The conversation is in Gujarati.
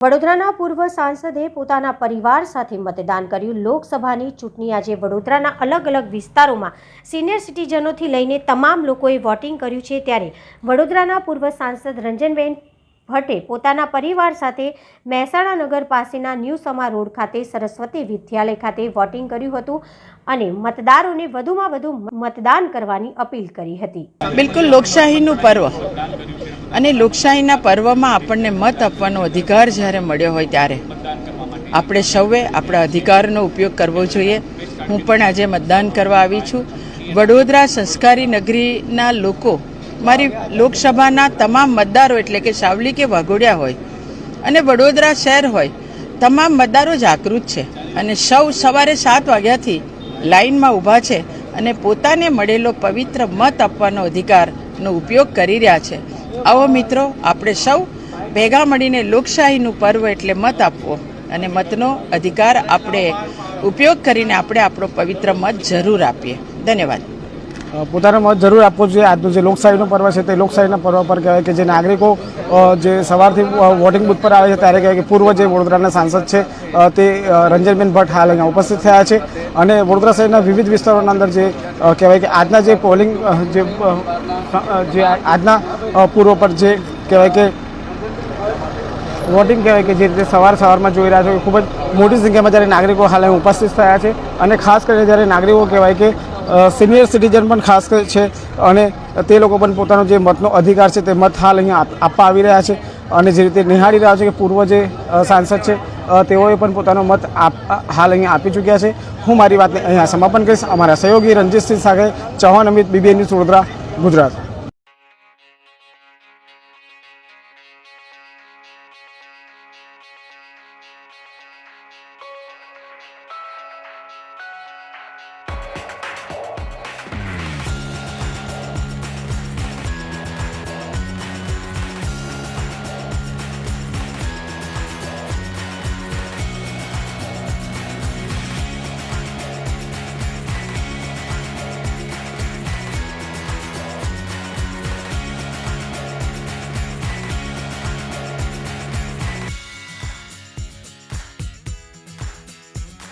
વડોદરાના પૂર્વ સાંસદે પોતાના પરિવાર સાથે મતદાન કર્યું. લોકસભાની ચૂંટણી આજે વડોદરાના અલગ અલગ વિસ્તારોમાં સિનિયર સિટીઝનોથી લઈને તમામ લોકોએ વોટિંગ કર્યું છે. ત્યારે વડોદરાના પૂર્વ સાંસદ રંજનબેન ભટ્ટે પોતાના પરિવાર સાથે મહેસાણા નગર પાસેના ન્યૂ સમા રોડ ખાતે સરસ્વતી વિદ્યાલય ખાતે વોટિંગ કર્યું હતું અને મતદારોને વધુમાં વધુ મતદાન કરવાની અપીલ કરી હતી. બિલકુલ લોકશાહીનું પર્વ. અને લોકશાહીના પર્વમાં આપણને મત આપવાનો અધિકાર જ્યારે મળ્યો હોય ત્યારે. આપણે સૌએ આપણા અધિકારનો ઉપયોગ કરવો જોઈએ. હું પણ આજે મતદાન કરવા આવી છું. વડોદરા સંસ્કારી નગરીના લોકો, મારી લોકસભાના તમામ મતદારો એટલે કે સાવલી કે વાઘોડિયા હોય અને વડોદરા શહેર હોય, તમામ મતદારો જાગૃત છે અને સૌ સવારે સાત વાગ્યાથી લાઇનમાં ઊભા છે અને પોતાને મળેલો પવિત્ર મત આપવાનો અધિકારનો ઉપયોગ કરી રહ્યા છે. આવો મિત્રો, આપણે સૌ ભેગા મળીને લોકશાહીનું પર્વ એટલે મત આપવો અને મતનો અધિકાર આપણે ઉપયોગ કરીને આપણે આપણો પવિત્ર મત જરૂર આપીએ. ધન્યવાદ. પોતાનો મત જરૂર આપવો જોઈએ. આજનું જે લોકશાહીનો પર્વ છે તે લોકશાહીના પર્વ પર કહેવાય કે જે નાગરિકો જે સવારથી વોટિંગ બૂથ પર આવે છે ત્યારે કહેવાય કે પૂર્વ જે વડોદરાના સાંસદ છે તે રંજનબેન ભટ્ટ હાલ અહીંયા ઉપસ્થિત થયા છે. અને વડોદરા શહેરના વિવિધ વિસ્તારોના અંદર જે કહેવાય કે આજના જે પોલિંગ જે જે આજના પૂર્વ પર જે કહેવાય કે વોટિંગ કહેવાય કે જે રીતે સવાર સવારમાં જોઈ રહ્યા છો ખૂબ જ મોટી સંખ્યામાં જ્યારે નાગરિકો હાલ અહીં ઉપસ્થિત થયા છે. અને ખાસ કરીને જ્યારે નાગરિકો કહેવાય કે સિનિયર સિટીઝન પણ ખાસ છે અને તે લોકો પણ પોતાનો જે મતનો અધિકાર છે તે મત હાલ અહીંયા આપવા આવી રહ્યા છે. અને જે રીતે નિહાળી રહ્યા છે કે પૂર્વ જે સાંસદ છે તેઓએ પણ પોતાનો મત હાલ અહીંયા આપી ચૂક્યા છે. હું મારી વાતને અહીંયા સમાપન કરીશ. અમારા સહયોગી રણજીતસિંહ સાથે ચૌહાણ અમિત, બીબીએન ન્યૂઝ વડોદરા, ગુજરાત.